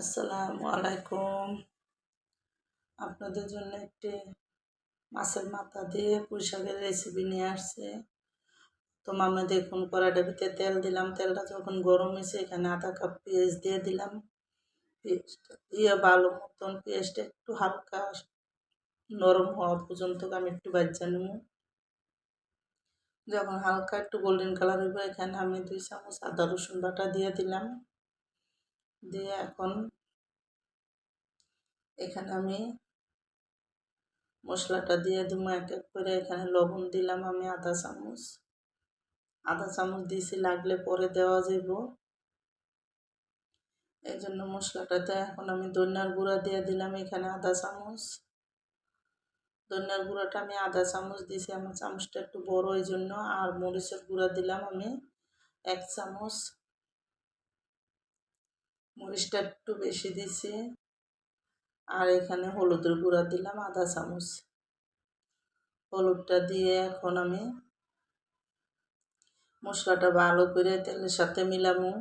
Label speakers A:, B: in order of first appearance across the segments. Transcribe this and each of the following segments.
A: আসসালামু আলাইকুম। আপনাদের জন্য একটি মাছের মাথা দিয়ে পুঁই শাকের রেসিপি নিয়ে আসছে। তো মামা দেখুন, কড়াইটার ভিতরে তেল দিলাম। তেলটা যখন গরম হয়েছে, এখানে আধা কাপ পেঁয়াজ দিয়ে দিলাম। পেঁয়াজটা দিয়ে ভালো মতন পেঁয়াজটা একটু হালকা নরম হওয়া পর্যন্ত আমি একটু বাজ্যা নেব। যখন হালকা একটু গোল্ডেন কালার হইব, এখানে আমি দুই চামচ আদা রসুন বাটা দিয়ে দিলাম। দিয়ে এখন এখানে আমি মশলাটা দিয়ে দিব এক এক করে। এখানে লবণ দিলাম আমি আধা চামচ। আধা চামচ দিয়েছি লাগলে পরে দেওয়া যাব এই জন্য মশলাটাতে এখন আমি ধনিয়ার গুঁড়া দিয়ে দিলাম এখানে আধা চামচ। ধনিয়ার গুঁড়াটা আমি আধা চামচ দিয়েছি আমার চামচটা একটু বড় এই জন্য আর মরিচের গুঁড়া দিলাম আমি এক চামচ। মরিচটা একটু বেশি দিছি। আর এখানে হলুদের গুঁড়া দিলাম আধা চামচ। হলুদটা দিয়ে এখন আমি মশলাটা ভালো করে তেলের সাথে মিলামো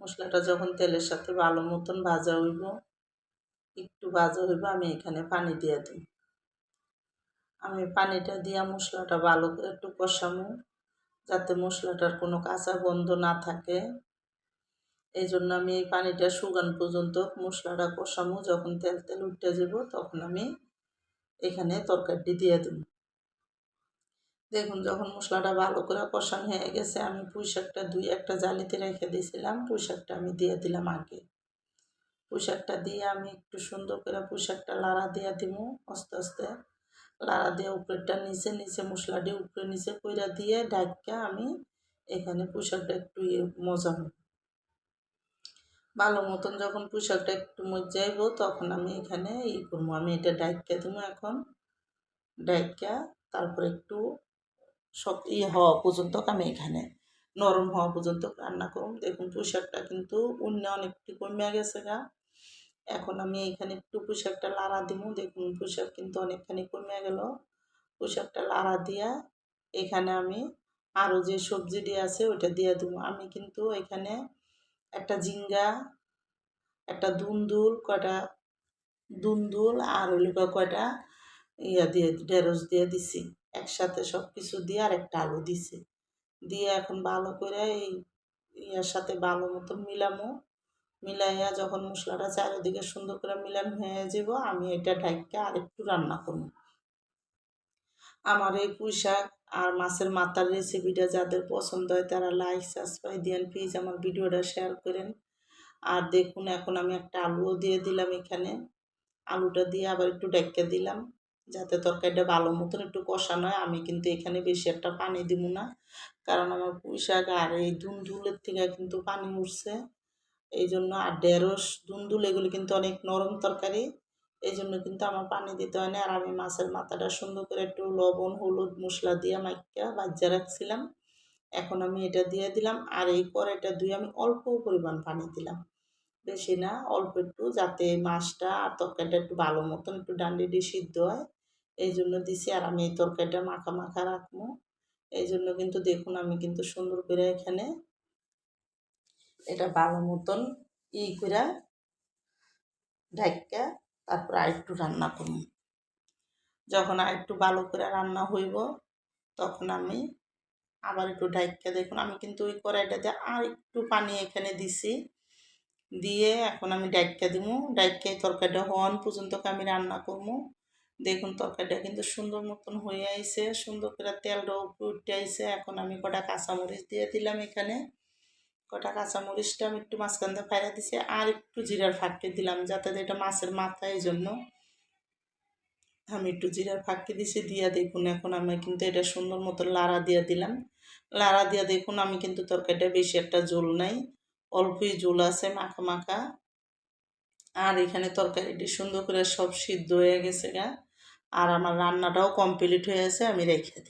A: মশলাটা যখন তেলের সাথে ভালো মতন ভাজা হইব, একটু ভাজা হইব, আমি এখানে পানি দিয়ে দিই। আমি পানিটা দিয়া মশলাটা ভালো করে একটু কষামো যাতে মশলাটার কোনো কাঁচা গন্ধ না থাকে। এই জন্য আমি এই পানিটা শুকান পর্যন্ত মশলাটা কষামো যখন তেল তেল উঠে যাব, তখন আমি এখানে তরকারিটি দিয়ে দেব। দেখুন, যখন মশলাটা ভালো করে কষানো হয়ে গেছে, আমি পুঁই শাকটা দুই একটা জালিতে রেখে দিয়েছিলাম। পুঁই শাকটা আমি দিয়ে দিলাম আগে। পুঁই শাকটা দিয়ে আমি একটু সুন্দর করে পুঁই শাকটা লাড়া দিয়ে দিব আস্তে আস্তে। লাড়া দিয়ে উপরেরটা নিচে নিচে মশলাটি উপরে, নিচে কইরা দিয়ে ডাক্কা আমি এখানে পুঁই শাকটা একটু ইয়ে মজা হবে ভালো মতন যখন পোশাকটা একটু মজাইব তখন আমি এখানে ই করব। আমি এটা ডাইকা দেবো এখন। ডাইকা তারপর একটু সব ইয়ে হওয়া পর্যন্ত আমি এখানে নরম হওয়া পর্যন্ত রান্না করুন দেখুন, পোশাকটা কিন্তু অন্য অনেকটি কমে গেছে গা। এখন আমি এখানে একটু পোশাকটা লাড়া দিব। দেখুন, পোশাক কিন্তু অনেকখানি কমে গেল। পোশাকটা লাড়া দিয়া এখানে আমি আরও যে সবজিটি আছে ওটা দিয়ে দেবো। আমি কিন্তু এখানে একটা ঝিঙ্গা, একটা দুন্দুল, কয়টা দুন্দুল আর হইল কয়টা ইয়া দিয়ে, ঢেঁড়স দিয়ে দিছি। একসাথে সব কিছু দিয়ে আর একটা আলু দিছি। দিয়ে এখন ভালো করে এই ইয়ার সাথে ভালো মতো মিলামো। মিলাইয়া যখন মশলাটা চারিদিকে সুন্দর করে মিলান হয়ে যাব আমি এটা ঢাইকে আর একটু রান্না করব। আমার এই পুঁই শাক আর মাছের মাথার রেসিপিটা যাদের পছন্দ হয় তারা লাইক সাবস্ক্রাইব দিয়েন প্লিজ আমার ভিডিওটা শেয়ার করেন। আর দেখুন, এখন আমি একটা আলুও দিয়ে দিলাম এখানে। আলুটা দিয়ে আবার একটু ডেকে দিলাম, যাতে তরকারিটা ভালো মতন একটু কষানো হয়। আমি কিন্তু এখানে বেশি একটা পানি দিব না, কারণ আমার পুঁই শাক আর এই দুন্দুলের থেকে কিন্তু পানি উঠছে। এই জন্য আর ঢেঁড়স দুন্দুল এগুলো কিন্তু অনেক নরম তরকারি। এই জন্য কিন্তু আমার পানি দিতে হয় না আর আমি মাছের মাথাটা সুন্দর করে একটু লবণ, হলুদ মশলা দিয়ে মাইকা বাজ্যা রাখছিলাম। এখন আমি এটা দিয়ে দিলাম। আর এই কড়াইটা ধুয়ে আমি অল্প পরিমাণ পানি দিলাম। বেশি না, অল্প একটু, যাতে মাছটা আর তরকারিটা একটু ভালো মতন একটু ডান্ডি সিদ্ধ হয়। এই জন্য দিছি। আর আমি এই তরকারিটা মাখা মাখা রাখব। এই জন্য কিন্তু দেখুন, আমি কিন্তু সুন্দর করে এখানে এটা ভালো মতন ই করে ঢাকা তারপর আরেকটু রান্না করব। যখন আরেকটু ভালো করে রান্না হইব, তখন আমি আবার একটু ঢাইকা, দেখুন আমি কিন্তু ওই কড়াইটা কড়াইটাতে আর একটু পানি এখানে দিছি। দিয়ে এখন আমি ডাইকা দিব। ডাইকাই তরকারিটা হওয়ান পর্যন্ত আমি রান্না করব। দেখুন তরকারিটা কিন্তু সুন্দর মতন হয়ে আইছে, সুন্দর করে তেলটা উপরে উঠে আইছে। এখন আমি কটা কাঁচামরিচ দিয়ে দিলাম এখানে। কটা কাঁচামরিচটা আমি একটু মাঝখান দিয়ে ফাইরা দিছি, আর একটু জিরার ফাঁকি দিলাম যাতে এটা মাছের মাথা এই জন্য। আমি একটু জিরার ফাঁকি দিছি, দিয়া দেখুন এখন আমি কিন্তু এটা সুন্দর মতো লাড়া দিয়ে দিলাম। লাড়া দিয়া দেখুন আমি কিন্তু তরকারিটা বেশি একটা জোল নাই, অল্পই জোল আছে মাখা মাখা। আর এখানে তরকারিটি সুন্দর করে সব সিদ্ধ হয়ে গেছে গা। আর আমার রান্নাটাও কমপ্লিট হয়ে আছে, আমি রেখে দিই।